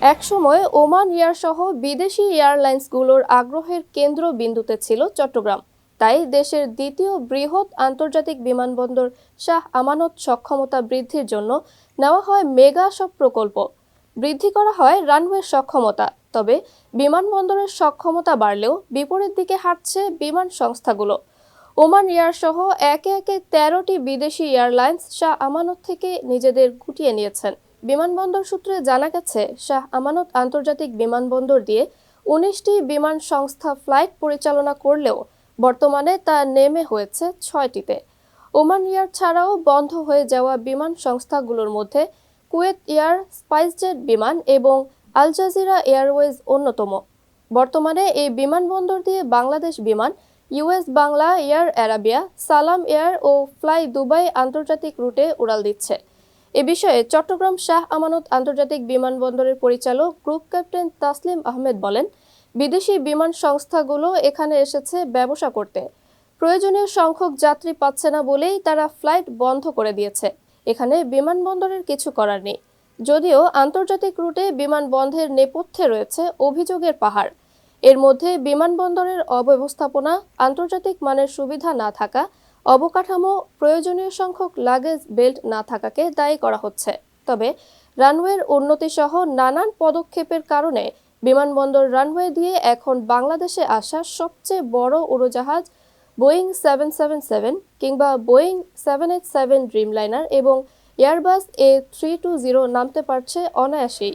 একসময় Oman air সহ বিদেশি এয়ারলাইন্সগুলোর আগ্রহের কেন্দ্রবিন্দুতে ছিল চট্টগ্রাম। তাই দেশের দ্বিতীয় বৃহৎ আন্তর্জাতিক বিমানবন্দর শাহ আমানত সক্ষমতা বৃদ্ধির জন্য নেওয়া হয় মেগা সব প্রকল্প। বৃদ্ধি করা হয় রানওয়ের সক্ষমতা, তবে বিমানবন্দরের সক্ষমতা বাড়লেও বিপরীত দিকে হাঁটছে বিমান সংস্থাগুলো। ওমান এয়ার সহ একে একে তেরোটি বিদেশি এয়ারলাইন্স শাহ আমানত থেকে নিজেদের গুটিয়ে নিয়েছেন। বিমানবন্দর সূত্রে জানা গেছে, শাহ আমানত আন্তর্জাতিক বিমানবন্দর দিয়ে উনিশটি বিমান সংস্থা ফ্লাইট পরিচালনা করলেও বর্তমানে তা নেমে হয়েছে ছয়টিতে। ওমান এয়ার ছাড়াও বন্ধ হয়ে যাওয়া বিমান সংস্থাগুলোর মধ্যে কুয়েত এয়ার, স্পাইসজেট বিমান এবং আল জাজিরা এয়ারওয়েজ অন্যতম। বর্তমানে এই বিমানবন্দর দিয়ে Bangladesh Biman US Bangla, Air Arabia, Salam Air ও ফ্লাই দুবাই আন্তর্জাতিক রুটে উড়াল দিচ্ছে। এ বিষয়ে চট্টগ্রাম শাহ আমানত আন্তর্জাতিক বিমানবন্দরের পরিচালক গ্রুপ ক্যাপ্টেন তাসলিম আহমেদ বলেন, বিদেশি বিমান সংস্থাগুলো এখানে এসেছে ব্যবসা করতে। প্রয়োজনীয় সংখ্যক যাত্রী পাচ্ছে না বলেই তারা ফ্লাইট বন্ধ করে দিয়েছে। এখানে বিমানবন্দরের কিছু করার নেই। যদিও আন্তর্জাতিক রুটে বিমান বন্ধের নেপথ্যে রয়েছে অভিযোগের পাহাড়। এর মধ্যে বিমানবন্দরের অব্যবস্থাপনা, আন্তর্জাতিক মানের সুবিধা না থাকা অবকাঠামো, প্রয়োজনীয় সংখ্যক লাগেজ বেল্ট না থাকাকে দায়ী করা হচ্ছে। তবে রানওয়ের উন্নতি সহ নানান পদক্ষেপের কারণে বিমানবন্দর রানওয়ে দিয়ে এখন বাংলাদেশে আসা সবচেয়ে বড় উড়োজাহাজ বোয়িং সেভেন সেভেন সেভেন কিংবা Boeing seven eight seven Dreamliner এবং Airbus A three two zero নামতে পারছে অনায়াসেই।